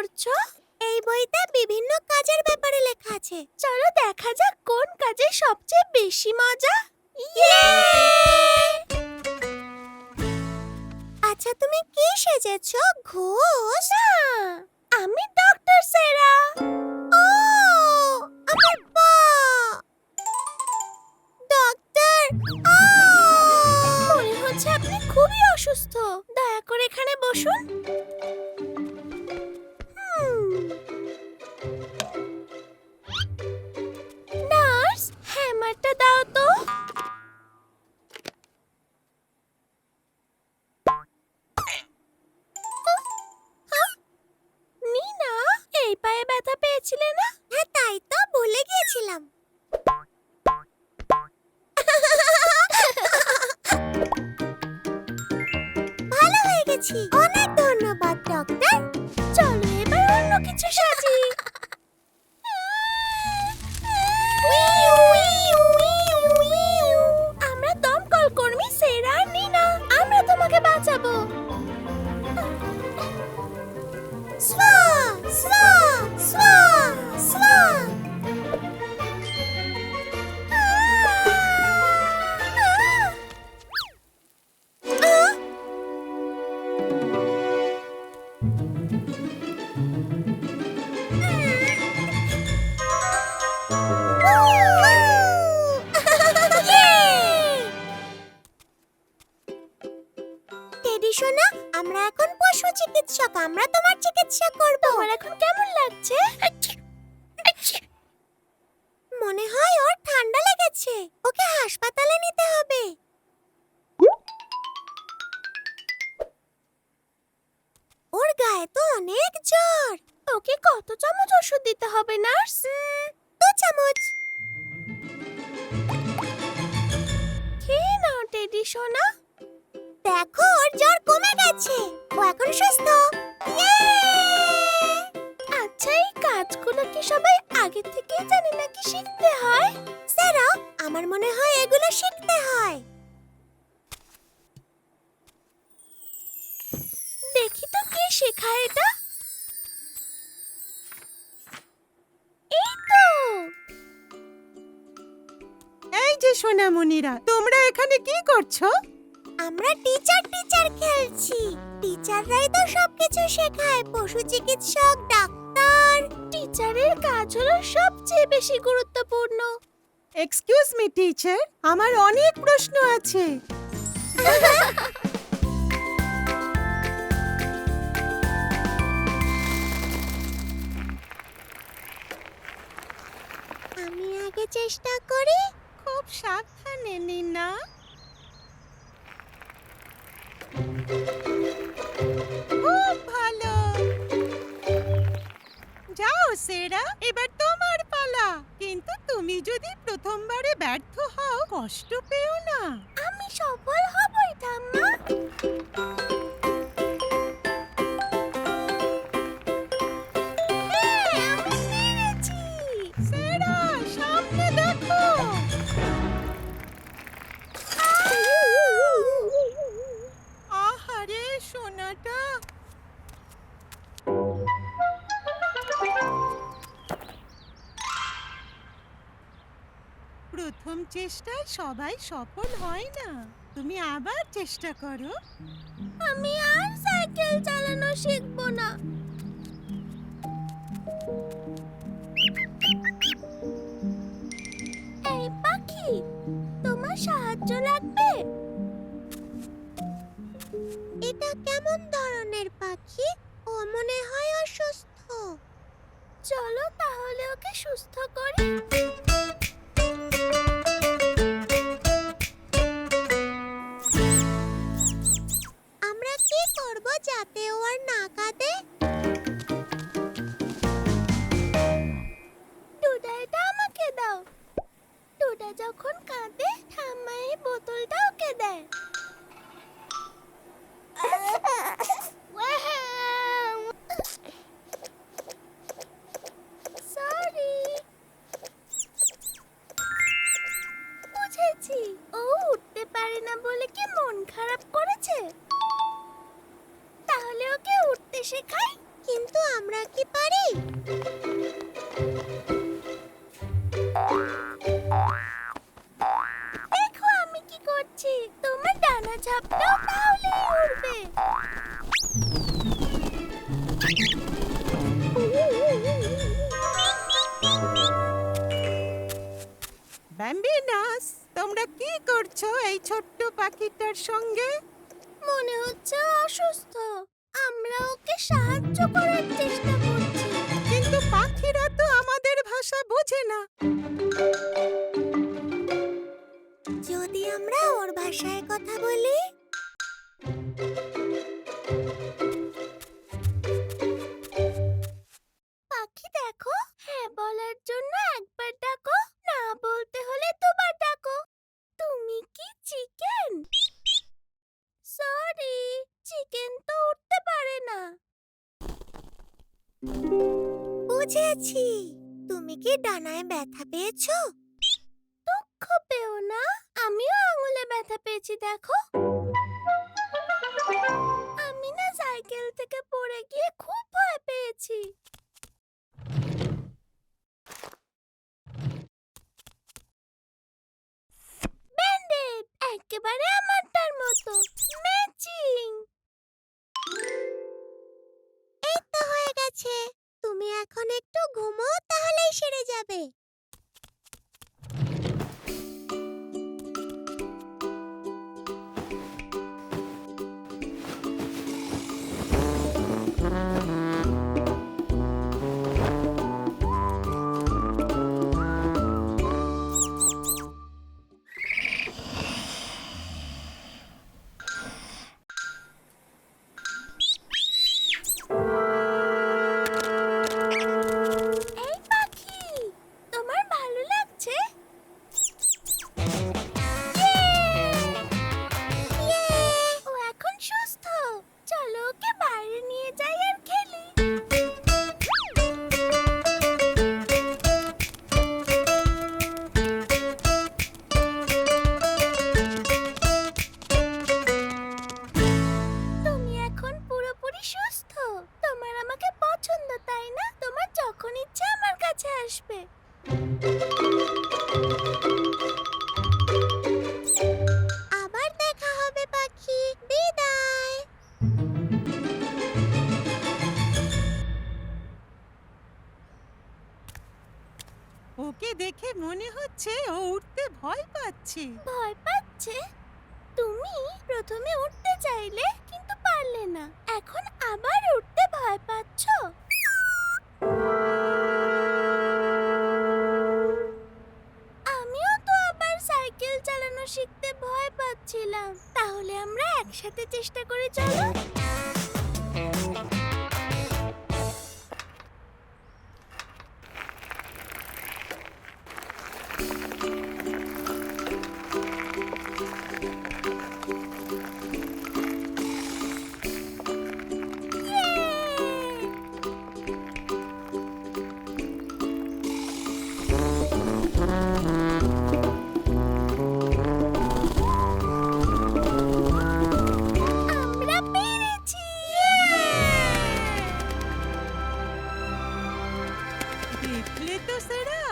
করছ? এই বইতে বিভিন্ন কাজের ব্যাপারে লেখা আছে। চলো দেখা যাক কোন কাজে সবচেয়ে বেশি মজা। ইয়ে! আচ্ছা তুমি কি সেজেছো? ঘোষ ভালো হয়ে এখন সুস্থ। ইয়ে! আচ্ছা এই কাজগুলো কি সবাই আগে থেকেই জানে নাকি শিখতে হয়? স্যারা আমার মনে হয় এগুলো শিখতে হয়। দেখি তো কে শেখায় এটা। এই তোমরা এখানে কি করছ? আমরা টিচার টিচার খেলছি। টিচাররাই তো সবকিছু শেখায় পশু চিকিৎসক ডাক্তার। টিচারের কাজ হলো সবচেয়ে বেশি গুরুত্বপূর্ণ। এক্সকিউজ মি টিচার আমার অনেক প্রশ্ন আছে। প্রথমবারে ব্যর্থ হও কষ্ট পেও না। আমি সফল হবই ঠাম্মা। চেষ্টায় সবাই সফল হয় না। তুমি আবার চেষ্টা করো। আমি আর সাইকেল চালানো শিখব না। এই পাখি, তোমার সাহায্য লাগবে? এটা কেমন ধরনের পাখি? ও মনে হয় অসুস্থ। চলো তাহলে ওকে সুস্থ করি। যাতে ও আর না কাঁদে। টুডা আমাকে দাও। টুডা যখন কাঁদে, ঠাম্মা এই বোতলটা ওকে দেয়। বুঝেছি। ও উঠতে পারে না বলে কি মন খারাপ করেছে? তাহলে ওকে উঠতে শেখাই কিন্তু আমরা কি পারি? দেখো আমি কি করছি। তোমার ডানা ঝাপটাও তাহলে উড়বে। ব্যাম্বিনাস তোমরা কি করছ এই ছোট্ট পাখিটার সঙ্গে? মনে হচ্ছে অসুস্থ। আমরা ওকে সাহায্য করার চেষ্টা করছি। কিন্তু পাখিরা তো আমাদের ভাষা বোঝে না। যদি আমরা ওর ভাষায় কথা বলি বুঝেছি তুমি কি ডানায় ব্যথা পেয়েছ? দুঃখ পেও না আমিও আঙুলে ব্যথা পেয়েছি দেখো। আমি না সাইকেল থেকে পড়ে গিয়ে খুব ভয় পেয়েছি। ব্যান্ডেড একেবারে আমারটার মতো ম্যাচিং। এই তো হয়ে গেছে। তুমি এখন একটু ঘুমো তাহলেই সেরে যাবে। পাচ্ছে। ভয় পাচ্ছে? তুমি প্রথমে উঠতে চাইলে কিন্তু পারলে না। এখন আবার উঠতে ভয় পাচ্ছ? আমিও তো আবার সাইকেল চালানো শিখতে ভয় পাচ্ছিলাম। তাহলে আমরা একসাথে চেষ্টা করে চলো। দেখলে তো সেরা?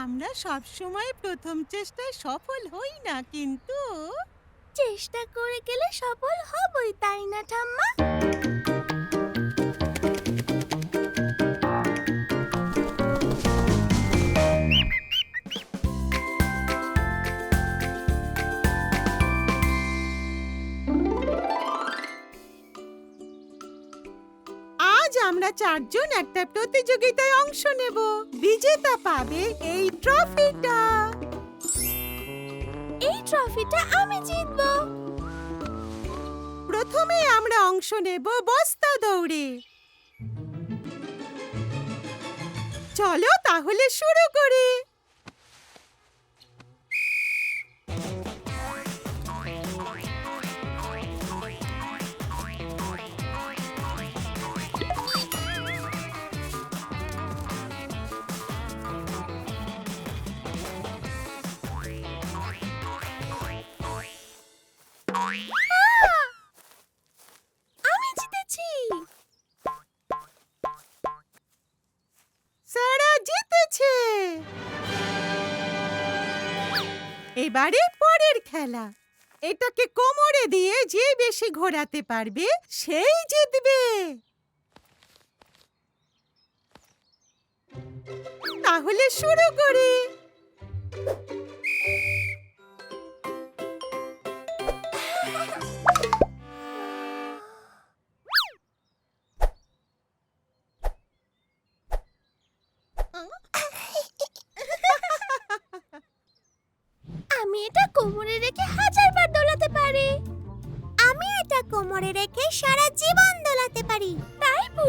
আমরা সব সময় প্রথম চেষ্টায় সফল হই না, কিন্তু। চেষ্টা করে গেলে সফল হবই, তাই না, ঠাম্মা? আমরা চারজন একটা প্রতিযোগিতায় অংশ নেব। বিজেতা পাবে এই ট্রফিটা। এই ট্রফিটা আমি জিতব। প্রথমে আমরা অংশ নেব বস্তা দৌড়ে। চলো তাহলে শুরু করি। এবারে পরের খেলা। এটাকে কোমরে দিয়ে যে বেশি ঘোরাতে পারবে, সেই জিতবে। তাহলে শুরু করি।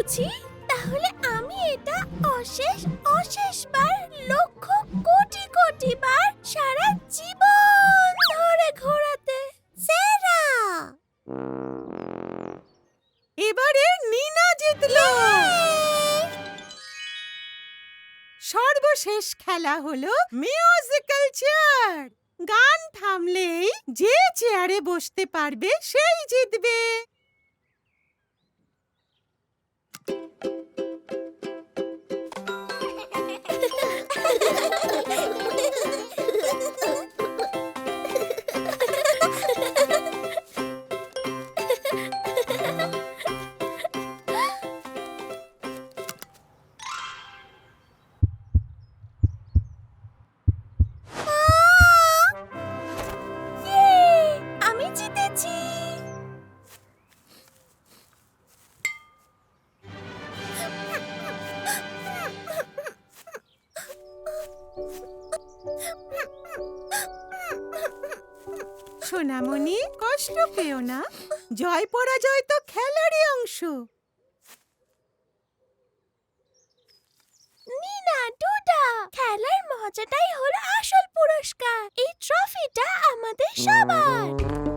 বুঝি? তাহলে আমি এটা অশেষ অশেষ বার লক্ষ কোটি কোটি বার সারা জীবন ধরে ঘোরাতে। সেরা! এবারে নিনা জিতলো। সর্বশেষ খেলা হলো মিউজিক্যাল চেয়ার গান থামলেই যে চেয়ারে বসতে পারবে সেই জিতবে। Thank you. কষ্ট পেও না। জয় পরাজয় তো খেলারই অংশ। নিনা, ডুডা, খেলার মজাটাই হলো আসল পুরস্কার। এই ট্রফিটা আমাদের সবার।